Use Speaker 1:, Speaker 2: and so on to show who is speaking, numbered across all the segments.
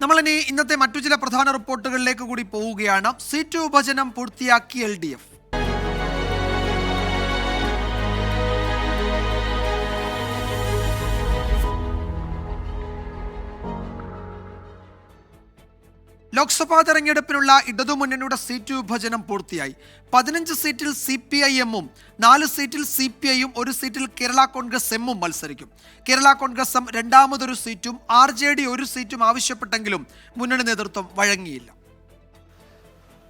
Speaker 1: നമ്മളിനി ഇന്നത്തെ മറ്റു ചില പ്രധാന റിപ്പോർട്ടുകളിലേക്ക് കൂടി പോവുകയാണ്. സീറ്റ് വിഭജനം പൂർത്തിയാക്കി എൽ ഡി എഫ്. ലോക്സഭാ തെരഞ്ഞെടുപ്പിനുള്ള ഇടതുമുന്നണിയുടെ സീറ്റ് വിഭജനം പൂർത്തിയായി. പതിനഞ്ച് സീറ്റിൽ സി പി ഐ എമ്മും നാല് സീറ്റിൽ സി പി ഐയും ഒരു സീറ്റിൽ കേരള കോൺഗ്രസ് എമ്മും മത്സരിക്കും. കേരള കോൺഗ്രസ് എം രണ്ടാമതൊരു സീറ്റും ആർ ജെ ഡി ഒരു സീറ്റും ആവശ്യപ്പെട്ടെങ്കിലും മുന്നണി നേതൃത്വം വഴങ്ങിയില്ല.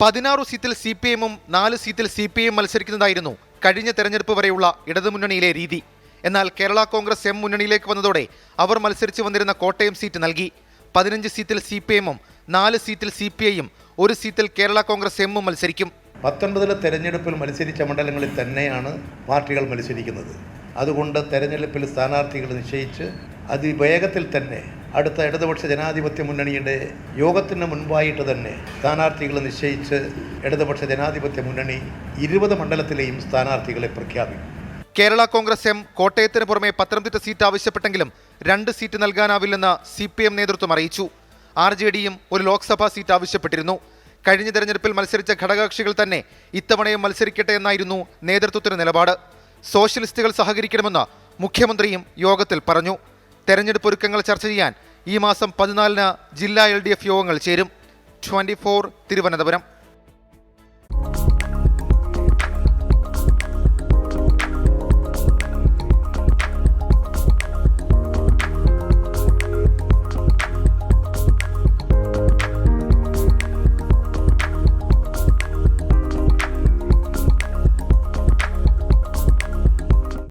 Speaker 2: പതിനാറ് സീറ്റിൽ സി പി എമ്മും നാല് സീറ്റിൽ സി പി ഐ മത്സരിക്കുന്നതായിരുന്നു കഴിഞ്ഞ തെരഞ്ഞെടുപ്പ് വരെയുള്ള ഇടതുമുന്നണിയിലെ രീതി. എന്നാൽ കേരള കോൺഗ്രസ് എം മുന്നണിയിലേക്ക് വന്നതോടെ അവർ മത്സരിച്ചു വന്നിരുന്ന കോട്ടയം സീറ്റ് നൽകി. പതിനഞ്ച് സീറ്റിൽ സി പി എമ്മും നാല് സീറ്റിൽ സി പി ഐയും ഒരു സീറ്റിൽ കേരള കോൺഗ്രസ് എമ്മും മത്സരിക്കും.
Speaker 3: പത്തൊൻപതിലെ തെരഞ്ഞെടുപ്പിൽ മത്സരിച്ച മണ്ഡലങ്ങളിൽ തന്നെയാണ് പാർട്ടികൾ മത്സരിക്കുന്നത്. അതുകൊണ്ട് തെരഞ്ഞെടുപ്പിൽ സ്ഥാനാർത്ഥികൾ നിശ്ചയിച്ച് അതിവേഗത്തിൽ തന്നെ അടുത്ത ഇടതുപക്ഷ ജനാധിപത്യ മുന്നണിയുടെ യോഗത്തിന് മുൻപായിട്ട് തന്നെ സ്ഥാനാർത്ഥികൾ നിശ്ചയിച്ച് ഇടതുപക്ഷ ജനാധിപത്യ മുന്നണി ഇരുപത് മണ്ഡലത്തിലെയും സ്ഥാനാർത്ഥികളെ പ്രഖ്യാപിക്കും.
Speaker 2: കേരള കോൺഗ്രസ് എം കോട്ടയത്തിന് പുറമെ പത്തനംതിട്ട സീറ്റ് ആവശ്യപ്പെട്ടെങ്കിലും രണ്ട് സീറ്റ് നൽകാനാവില്ലെന്ന് സി പി എം നേതൃത്വം അറിയിച്ചു. ആർ ജെ ഡിയും ഒരു ലോക്സഭാ സീറ്റ് ആവശ്യപ്പെട്ടിരുന്നു. കഴിഞ്ഞ തെരഞ്ഞെടുപ്പിൽ മത്സരിച്ച ഘടകകക്ഷികൾ തന്നെ ഇത്തവണയും മത്സരിക്കട്ടെ എന്നായിരുന്നു നേതൃത്വത്തിന്റെ നിലപാട്. സോഷ്യലിസ്റ്റുകൾ സഹകരിക്കണമെന്ന് മുഖ്യമന്ത്രിയും യോഗത്തിൽ പറഞ്ഞു. തെരഞ്ഞെടുപ്പ് ഒരുക്കങ്ങൾ ചർച്ച ചെയ്യാൻ ഈ മാസം പതിനാലിന് ജില്ലാ എൽ യോഗങ്ങൾ ചേരും. ട്വന്റി തിരുവനന്തപുരം.